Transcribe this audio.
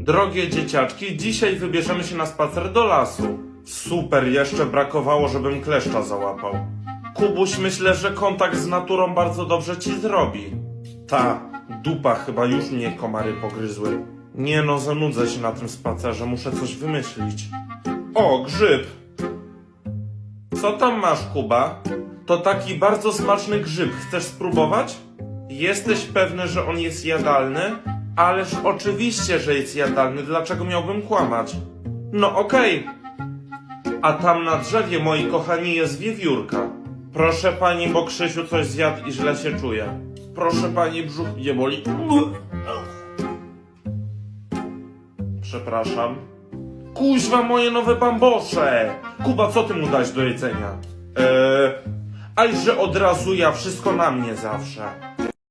Drogie dzieciaczki, dzisiaj wybierzemy się na spacer do lasu. Super, jeszcze brakowało, żebym kleszcza załapał. Kubuś, myślę, że kontakt z naturą bardzo dobrze ci zrobi. Ta, dupa, chyba już mnie komary pogryzły. Nie no, zanudzę się na tym spacerze, muszę coś wymyślić. O, grzyb! Co tam masz, Kuba? To taki bardzo smaczny grzyb. Chcesz spróbować? Jesteś pewny, że on jest jadalny? Ależ oczywiście, że jest jadalny. Dlaczego miałbym kłamać? No okej. A tam na drzewie, moi kochani, jest wiewiórka. Proszę pani, bo Krzysiu coś zjadł i źle się czuje. Proszę pani, brzuch mnie boli. Przepraszam. Kuźwa, moje nowe bambosze! Kuba, co ty mu dać do jedzenia? Eee, aj, że od razu ja, wszystko na mnie zawsze.